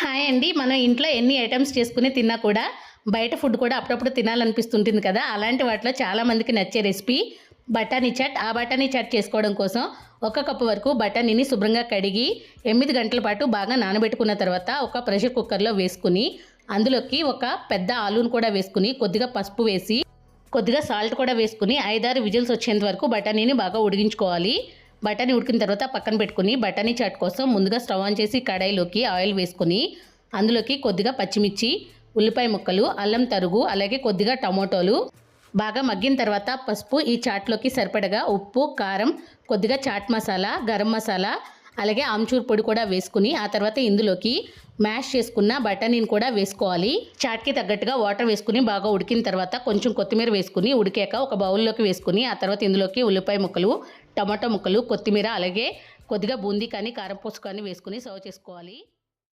Hi అండి. మనం ఇంట్లో ఎన్ని ఐటమ్స్ చేసుకుని తిన్నా కూడా బయట ఫుడ్ కూడా అప్పుడప్పుడు తినాలనిపిస్తుంటుంది కదా. అలాంటి వాటిలో చాలామందికి నచ్చే రెసిపీ బఠానీ చాట్. ఆ బఠానీ చాట్ చేసుకోవడం కోసం ఒక కప్పు వరకు బఠానీని శుభ్రంగా కడిగి ఎనిమిది గంటల పాటు బాగా నానబెట్టుకున్న తర్వాత ఒక ప్రెషర్ కుక్కర్లో వేసుకుని అందులోకి ఒక పెద్ద ఆలూను కూడా వేసుకుని కొద్దిగా పసుపు వేసి కొద్దిగా సాల్ట్ కూడా వేసుకుని ఐదారు విజిల్స్ వచ్చేంత వరకు బఠానీని బాగా ఉడిగించుకోవాలి బఠానీ ఉడికిన తర్వాత పక్కన పెట్టుకుని బఠానీ చాట్ కోసం ముందుగా స్టవ్ ఆన్ చేసి కడాయిలోకి ఆయిల్ వేసుకుని అందులోకి కొద్దిగా పచ్చిమిర్చి ఉల్లిపాయ ముక్కలు అల్లం తరుగు అలాగే కొద్దిగా టమోటోలు. బాగా మగ్గిన తర్వాత పసుపు ఈ చాట్లోకి సరిపడగా ఉప్పు కారం కొద్దిగా చాట్ మసాలా గరం మసాలా అలాగే ఆమ్చూర్ పొడి కూడా వేసుకుని ఆ తర్వాత ఇందులోకి మ్యాష్ చేసుకున్న బఠానీని కూడా వేసుకోవాలి. చాట్కి తగ్గట్టుగా వాటర్ వేసుకుని బాగా ఉడికిన తర్వాత కొంచెం కొత్తిమీర వేసుకుని ఉడికాక ఒక బౌల్లోకి వేసుకుని ఆ తర్వాత ఇందులోకి ఉల్లిపాయ ముక్కలు టమాటో ముక్కలు కొత్తిమీర అలాగే కొద్దిగా బూందీ కానీ కారం పూస కానీ వేసుకుని సర్వ్ చేసుకోవాలి.